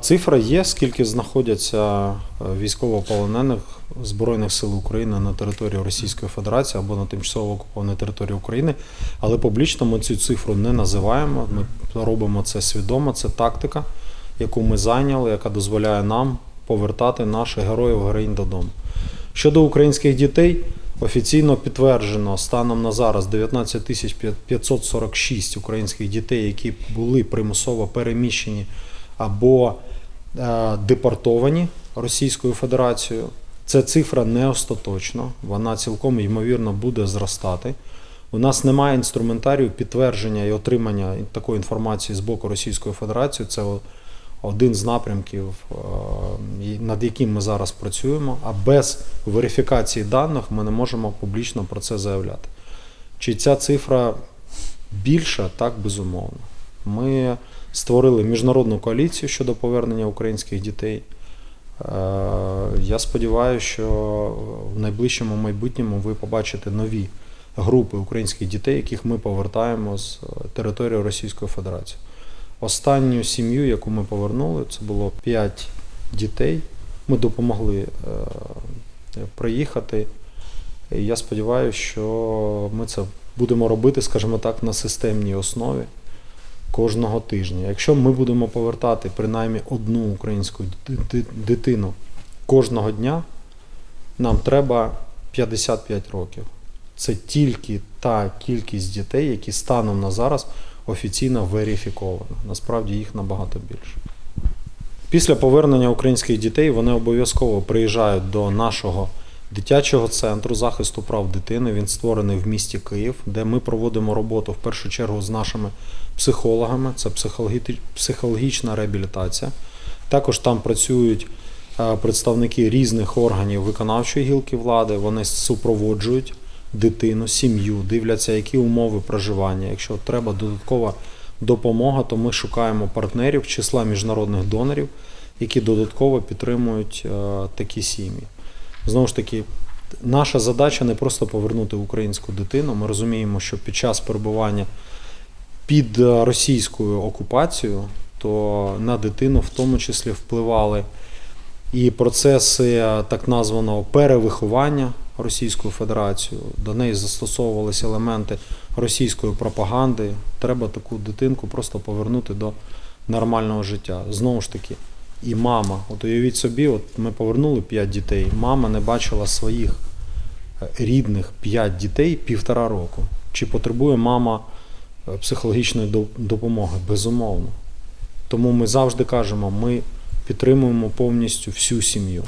Цифра є, скільки знаходяться е, військовополонених Збройних сил України на території Російської Федерації або на тимчасово окупованій території України, але публічно ми цю цифру не називаємо. Ми робимо це свідомо. Це тактика, яку ми зайняли, яка дозволяє нам повертати наших героїв героїнь додому. Щодо українських дітей, офіційно підтверджено станом на зараз 19 тисяч 546 українських дітей, які були примусово переміщені або е, депортовані Російською Федерацією. Це цифра не остаточна, вона цілком ймовірно буде зростати. У нас немає інструментарію підтвердження і отримання такої інформації з боку Російської Федерації. Це один з напрямків, е, над яким ми зараз працюємо. А без верифікації даних ми не можемо публічно про це заявляти. Чи ця цифра більша? Так, безумовно. Ми створили міжнародну коаліцію щодо повернення українських дітей. Е, Я сподіваюся, що в найближчому майбутньому ви побачите нові групи українських дітей, яких ми повертаємо з е, території Російської Федерації. Останню сім'ю, яку ми повернули, це було 5 дітей. Ми допомогли е, приїхати. І я сподіваюся, що ми це будемо робити, скажімо так, на системній основі кожного тижня. Якщо ми будемо повертати принаймні одну українську дитину кожного дня, нам треба 55 років. Це тільки та кількість дітей, які станом на зараз офіційно верифіковано. Насправді їх набагато більше. Після повернення українських дітей вони обов'язково приїжджають до нашого дитячого центру захисту прав дитини. Він створений в місті Київ, де ми проводимо роботу в першу чергу з нашими психологами. Це психологічна реабілітація. Також там працюють е, представники різних органів виконавчої гілки влади. Вони супроводжують дитину, сім'ю, дивляться, які умови проживання. Якщо треба додаткова допомога, то ми шукаємо партнерів числа міжнародних донорів, які додатково підтримують е, такі сім'ї. Знову ж таки, наша задача не просто повернути українську дитину. Ми розуміємо, що під час перебування під е, російською окупацією, то на дитину в тому числі впливали і процеси е, так названого перевиховання Російською Федерацією. До неї застосовувалися елементи російської пропаганди. Треба таку дитинку просто повернути до нормального життя. Знову ж таки, і мама. От уявіть собі, от ми повернули 5 дітей. Мама не бачила своїх е, рідних 5 дітей півтора року. Чи потребує мама е, психологічної допомоги? Безумовно. Тому ми завжди кажемо, ми підтримуємо повністю всю сім'ю.